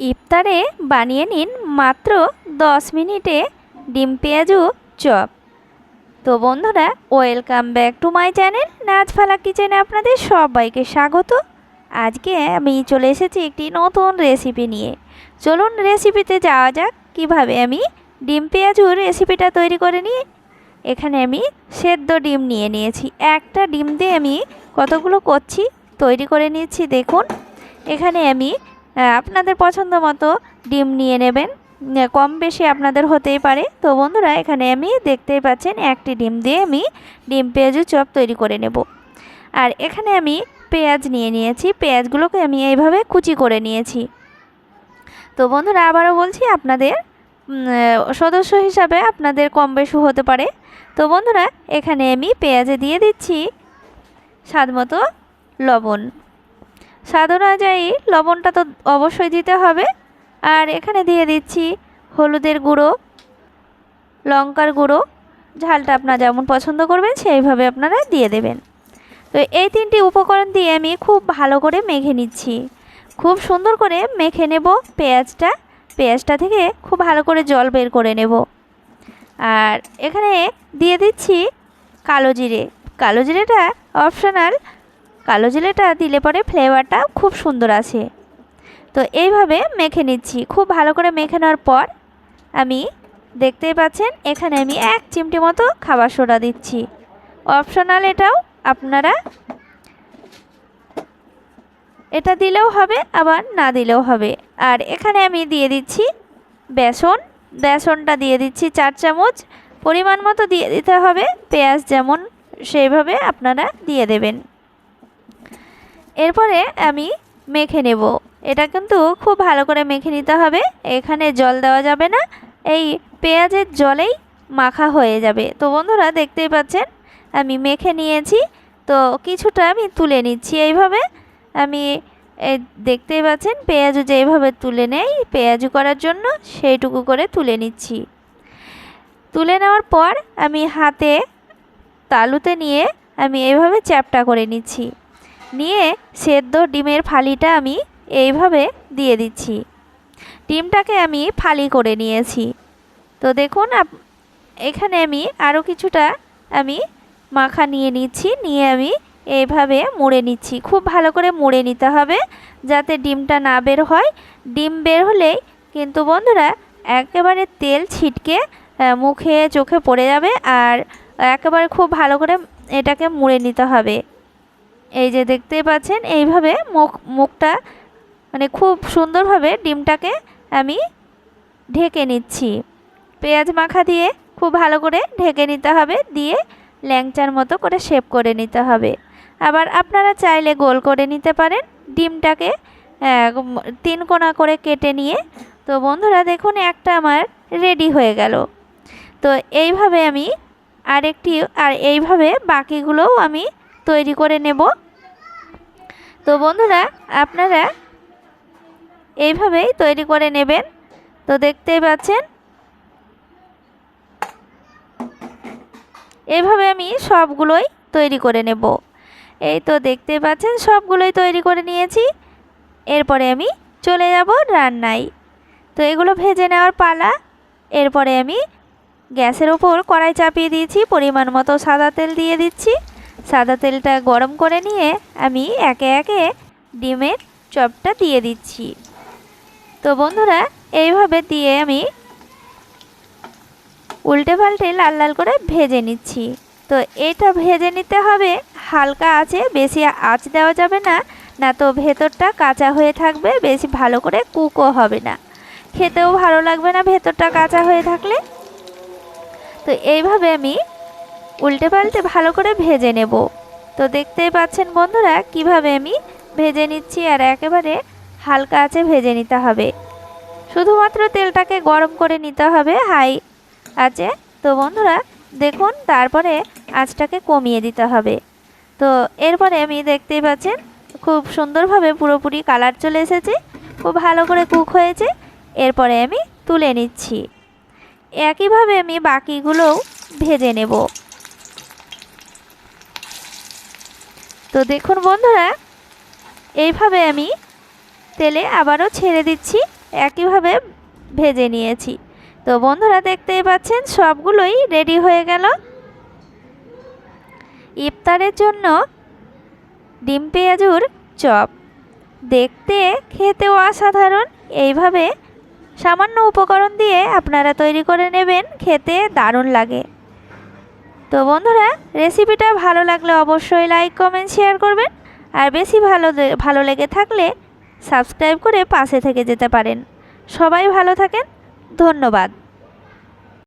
ইফতারে বানিয়ে নিন মাত্র দশ মিনিটে ডিম পেঁয়াজু চপ। তো বন্ধুরা, welcome back to my channel নাচফালা কিচেনে আপনাদের সবাইকে স্বাগত। আজকে আমি চলে এসেছি একটি নতুন রেসিপি নিয়ে। চলুন রেসিপিতে যাওয়া যাক, কীভাবে আমি ডিম পেঁয়াজুর রেসিপিটা তৈরি করে নিই। এখানে আমি সেদ্ধ ডিম নিয়ে নিয়েছি। একটা ডিম দিয়ে আমি কতগুলো করছি তৈরি করে নিয়েছি দেখুন। এখানে আমি আপনাদের পছন্দ মতো ডিম নিয়ে নেবেন। কম বেশি আপনাদের হতেই পারে। তো বন্ধুরা, এখানে আমি দেখতেই পাচ্ছেন একটি ডিম দিয়ে আমি ডিম পেঁয়াজু চপ তৈরি করে নেব। আর এখানে আমি পেঁয়াজ নিয়ে নিয়েছি। পেঁয়াজগুলোকে আমি এইভাবে কুচি করে নিয়েছি। তো বন্ধুরা, আবারও বলছি, আপনাদের সদস্য হিসাবে আপনাদের কম বেশি হতে পারে। তো বন্ধুরা, এখানে আমি পেঁয়াজে দিয়ে দিচ্ছি স্বাদ মতো লবণ। স্বাদ অনুযায়ী লবণটা তো অবশ্যই দিতে হবে। আর এখানে দিয়ে দিচ্ছি হলুদের গুঁড়ো, লঙ্কার গুঁড়ো। ঝালটা আপনারা যেমন পছন্দ করবেন, সেইভাবে আপনারা দিয়ে দেবেন। তো এই তিনটি উপকরণ দিয়ে আমি খুব ভালো করে মেখে নিচ্ছি। খুব সুন্দর করে মেখে নেব পেঁয়াজটা। পেঁয়াজটা থেকে খুব ভালো করে জল বের করে নেব। আর এখানে দিয়ে দিচ্ছি কালো জিরে। কালো জিরেটা অপশনাল। কালো জিরেটা দিলে পরে ফ্লেভারটা খুব সুন্দর আসে তো এইভাবে মেখে নিচ্ছি। খুব ভালো করে মেখে নেওয়ার পর আমি দেখতেই পাচ্ছেন, এখানে আমি এক চিমটি মতো খাবার সোডা দিচ্ছি। অপশনাল এটাও আপনারা এটা দিলেও হবে, আবার না দিলেও হবে। আর এখানে আমি দিয়ে দিচ্ছি বেসন। বেসনটা দিয়ে দিচ্ছি চার চামচ। পরিমাণ মতো দিয়ে দিতে হবে। পেঁয়াজ যেমন সেইভাবে আপনারা দিয়ে দেবেন। এরপরে আমি মেখে নেব। এটা কিন্তু খুব ভালো করে মেখে নিতে হবে। এখানে জল দেওয়া যাবে না। এই পেঁয়াজের জলেই মাখা হয়ে যাবে। তো বন্ধুরা, দেখতেই পাচ্ছেন, আমি মেখে নিয়েছি। তো কিছুটা আমি তুলে নিচ্ছি এইভাবে। আমি দেখতেই পাচ্ছেন, পেঁয়াজু যেইভাবে তুলে নেই, পেঁয়াজু করার জন্য সেইটুকু করে তুলে নিচ্ছি। তুলে নেওয়ার পর আমি হাতে তালুতে নিয়ে আমি এইভাবে চ্যাপটা করে নিচ্ছি। নিয়ে সেদ্ধ ডিমের ফালিটা আমি এইভাবে দিয়ে দিচ্ছি। ডিমটাকে আমি ফালি করে নিয়েছি। তো দেখুন এখানে আমি আরও কিছুটা আমি মাখা নিয়ে নিচ্ছি, নিয়ে আমি এইভাবে মুড়ে নিচ্ছি। খুব ভালো করে মুড়ে নিতে হবে যাতে ডিমটা না বের হয়। ডিম বের হলেই কিন্তু বন্ধুরা একেবারে তেল ছিটকে মুখে চোখে পড়ে যাবে আর একেবারে খুব ভালো করে এটাকে মুড়ে নিতে হবে। এই যে দেখতেই পাচ্ছেন, এইভাবে মুখ, মুখটা মানে খুব সুন্দরভাবে ডিমটাকে আমি ঢেকে নিচ্ছি। পেঁয়াজ মাখা দিয়ে খুব ভালো করে ঢেকে নিতে হবে, দিয়ে ল্যাংচার মতো করে শেপ করে নিতে হবে। আবার আপনারা চাইলে গোল করে নিতে পারেন, ডিমটাকে তিন কোণা করে কেটে নিয়ে। তো বন্ধুরা, দেখুন, একটা আমার রেডি হয়ে গেল। তো এইভাবে আমি আরেকটি, আর এইভাবে বাকিগুলোও আমি তৈরি করে নেব। তো বন্ধুরা, আপনারা এইভাবেই তৈরি করে নেবেন। তো দেখতেই পাচ্ছেন, এভাবে আমি সবগুলোই তৈরি করে নেব। এই তো দেখতে পাচ্ছেন, সবগুলোই তৈরি করে নিয়েছি। এরপরে আমি চলে যাব রান্নায়। তো এগুলো ভেজে নেওয়ার পালা। এরপরে আমি গ্যাসের ওপর কড়াই চাপিয়ে দিয়েছি, পরিমাণ মতো সাদা তেল দিয়ে দিচ্ছি। সাদা তেলটা গরম করে নিয়ে আমি একে একে ডিমের চপটা দিয়ে দিচ্ছি। তো বন্ধুরা, এইভাবে দিয়ে আমি উল্টে পাল্টে লাল লাল করে ভেজে নিচ্ছি। তো এটা ভেজে নিতে হবে, হালকা আছে বেশি আঁচ দেওয়া যাবে না না তো ভেতরটা কাঁচা হয়ে থাকবে, বেশি ভালো করে কুকও হবে না। খেতেও ভালো লাগবে না ভেতরটা কাঁচা হয়ে থাকলে। তো এইভাবে আমি উল্টে পাল্টে ভালো করে ভেজে নেব। তো দেখতেই পাচ্ছেন বন্ধুরা, কীভাবে আমি ভেজে নিচ্ছি আর একেবারে হালকা আছে ভেজে নিতে হবে। শুধুমাত্র তেলটাকে গরম করে নিতে হবে হাই আছে তো বন্ধুরা, দেখুন, তারপরে আঁচটাকে কমিয়ে দিতে হবে। তো এরপরে আমি দেখতেই পাচ্ছেন, খুব সুন্দরভাবে পুরোপুরি কালার চলে এসেছে, খুব ভালো করে কুক হয়েছে। এরপরে আমি তুলে নিচ্ছি। একইভাবে আমি বাকিগুলোও ভেজে নেব। তো দেখুন বন্ধুরা, এইভাবে আমি তেলে আবারও ছেড়ে দিচ্ছি, একইভাবে ভেজে নিয়েছি। তো বন্ধুরা, দেখতেই পাচ্ছেন, সবগুলোই রেডি হয়ে গেল। ইফতারের জন্য ডিম পেঁয়াজুর চপ। দেখতে খেতেও অসাধারণ। এইভাবে সামান্য উপকরণ দিয়ে আপনারা তৈরি করে নেবেন, খেতে দারুণ লাগে। তো বন্ধুরা রেসিপিটা ভালো লাগলে অবশ্যই লাইক কমেন্ট শেয়ার করবেন। আর বেশি ভালো ভালো লেগে থাকলে সাবস্ক্রাইব করে পাশে থেকে যেতে পারেন। সবাই ভালো থাকেন। ধন্যবাদ।